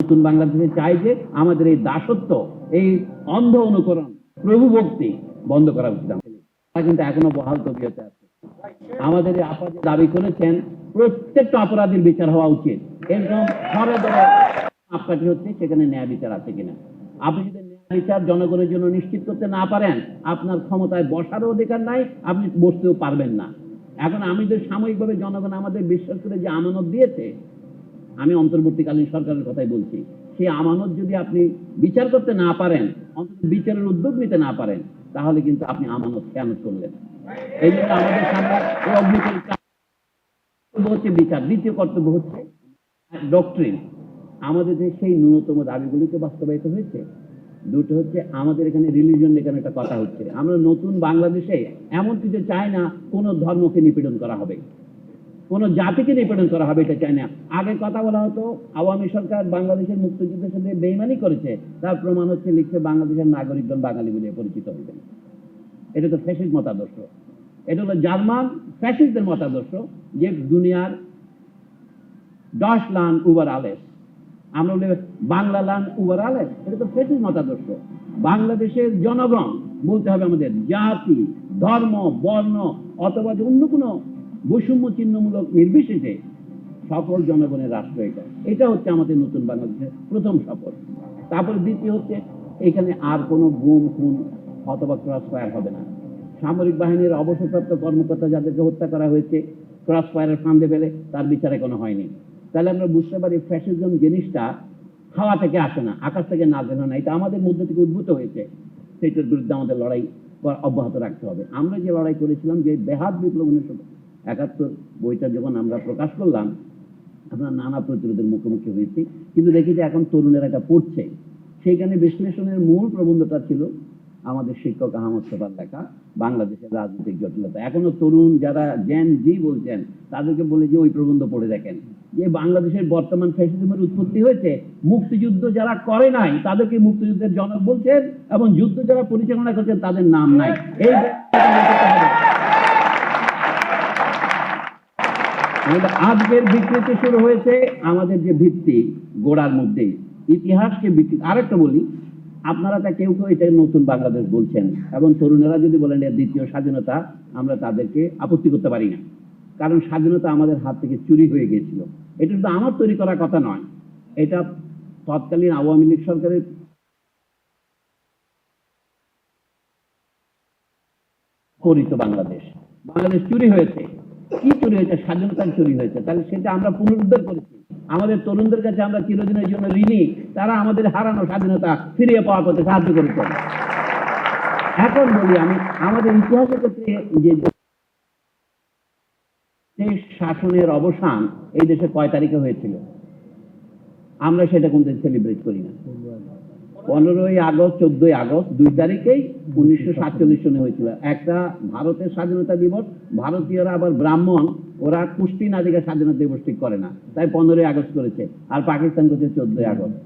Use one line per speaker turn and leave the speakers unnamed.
নতুন বাংলাদেশে চাই যে আমাদের এই দাসত্ব, এই অন্ধ অনুকরণ, প্রভু ভক্তি বন্ধ করা উচিত। তারা কিন্তু এখনও বহাল তবিয়তে আছে। আমাদের এই আপা যে দাবি করেছেন, প্রত্যেকটা অপরাধীর বিচার হওয়া উচিত। এরকম ধরে ধরে মাপকাঠি হচ্ছে, সেখানে ন্যায় বিচার আছে কিনা। আপনি যদি ন্যায় বিচার জনগণের জন্য নিশ্চিত করতে না পারেন, আপনার ক্ষমতায় বসারও অধিকার নাই, আপনি বসতেও পারবেন না। এখন আমি যে সাময়িকভাবে জনগণ আমাদের বিশ্বাস করে যে আমানত দিয়েছে আমি অন্তর্বর্তীকালীন সরকারের কথাই বলছি। সেই আমানত যদি আপনি বিচার করতে না পারেন, অন্তত বিচারের উদ্যোগ নিতে না পারেন, তাহলে কিন্তু আপনি আমানত খেয়ানত করলেন। এই জন্য আমাদের সামনে কর্তব্য হচ্ছে বিচার। দ্বিতীয় কর্তব্য হচ্ছে ডক্ট্রিন আমাদের যে সেই ন্যূনতম দাবিগুলিকে বাস্তবায়িত হয়েছে। দুটো হচ্ছে আমাদের এখানে রিলিজন এখানে একটা কথা হচ্ছে। আমরা নতুন বাংলাদেশে এমন কিছু চাই না, কোনো ধর্মকে নিপীড়ন করা হবে। কোন জাতিকে নিপীড়ন করা হবে এটা চাই না। আগে কথা বলা হতো, আওয়ামী সরকার বাংলাদেশের মুক্তিযুদ্ধের সাথে বেইমানি করেছে, তার প্রমাণ হচ্ছে লিখছে বাংলাদেশের নাগরিকগণ বাঙালি বলে পরিচিত হইবেন। এটা তো ফ্যাসিস্ট মতাদর্শ। এটা হলো জার্মান ফ্যাসিস্টদের মতাদর্শ যে দুনিয়ার দশ লান উবার আলেস। আমরা বলি বাংলা লান উবার আলেস, এটা তো ফ্যাসিস্ট মতাদর্শ। বাংলাদেশের জনগণ বলতে হবে আমাদের জাতি, ধর্ম, বর্ণ, অথবা অন্য কোনো বৈষম্য চিহ্নমূলক নির্বিশেষে সফল জনগণের রাষ্ট্র এটা। এটা হচ্ছে আমাদের নতুন বাংলাদেশের প্রথম সফল তারপরে দ্বিতীয় হচ্ছে, এখানে আর কোনো গুম, খুন অথবা ক্রস ফায়ার হবে না। সামরিক বাহিনীর অবসরপ্রাপ্ত কর্মকর্তা যাদেরকে হত্যা করা হয়েছে ক্রস ফায়ারের ফান্দে ফেলে তার বিচার এখনও হয়নি। তাহলে আমরা বুঝতে পারি ফ্যাসিজম জিনিসটা হাওয়া থেকে আসে না, আকাশ থেকে না দেন না। এটা আমাদের মধ্যে থেকে উদ্ভূত হয়েছে। সেটার বিরুদ্ধে আমাদের লড়াই অব্যাহত রাখতে হবে। আমরা যে লড়াই করেছিলাম, যে বেহাত বিপ্লব উনিশশো একাত্তর বইটা যখন আমরা প্রকাশ করলাম, আমরা নানা প্রতিরোধের মুখোমুখি হয়েছি। কিন্তু দেখি যে এখন তরুণেরা এটা পড়ছে। সেইখানে বিশ্লেষণের মূল প্রবন্ধটা ছিল আমাদের শিক্ষক আহমদ সোফার লেখা, বাংলাদেশের রাজনৈতিক জটিলতা। এখনও তরুণ যারা জ্যান জি বলছেন, তাদেরকে বলে যে ওই প্রবন্ধ পড়ে দেখেন। যে বাংলাদেশের বর্তমান ফ্যাসিজমের উৎপত্তি হয়েছে, মুক্তিযুদ্ধ যারা করে নাই, তাদেরকে মুক্তিযুদ্ধের জনক বলছেন এবং যুদ্ধ যারা পরিচালনা করছেন, তাদের নাম নাই। এই আমাদের আজকের বিকৃতি শুরু হয়েছে আমাদের যে ভিত্তি গোড়ার মধ্যেই ইতিহাসকে বিকৃতি আরেকটা বলি, আপনারা তা কেউ কেউ এটা নতুন বাংলাদেশ বলছেন এবং তরুণেরা যদি বলেন এর দ্বিতীয় স্বাধীনতা, আমরা তাদেরকে আপত্তি করতে পারি না। কারণ স্বাধীনতা আমাদের হাত থেকে চুরি হয়ে গিয়েছিল। এটা তো আমার তৈরি করা কথা নয়, এটা তৎকালীন আওয়ামী লীগ সরকারের পরিত বাংলাদেশ। বাংলাদেশ চুরি হয়েছে। কি চুরি হয়েছে? স্বাধীনতার চুরি হয়েছে। তাহলে সেটা আমরা পুনরুদ্ধার করেছি। আমাদের তরুণদের কাছে আমরা চিরদিনের জন্য ঋণী। তারা আমাদের হারানো স্বাধীনতা ফিরিয়ে পাওয়া করতে সাহায্য করেছে। এখন বলি আমি, আমাদের ইতিহাসের ক্ষেত্রে যে শাসনের অবসান এই দেশে কয় তারিখে হয়েছিল? আমরা সেটা কিন্তু সেলিব্রেট করি না। পনেরোই আগস্ট, চোদ্দই আগস্ট, দুই তারিখেই উনিশশো সাতচল্লিশ সনে হয়েছিল। একটা ভারতের স্বাধীনতা দিবস, ভারতীয়রা আবার ব্রাহ্মণ, ওরা কুষ্টি নাদিকা স্বাধীনতা দিবস ঠিক করে না। তাই পনেরোই আগস্ট করেছে, আর পাকিস্তান করছে চোদ্দই আগস্ট।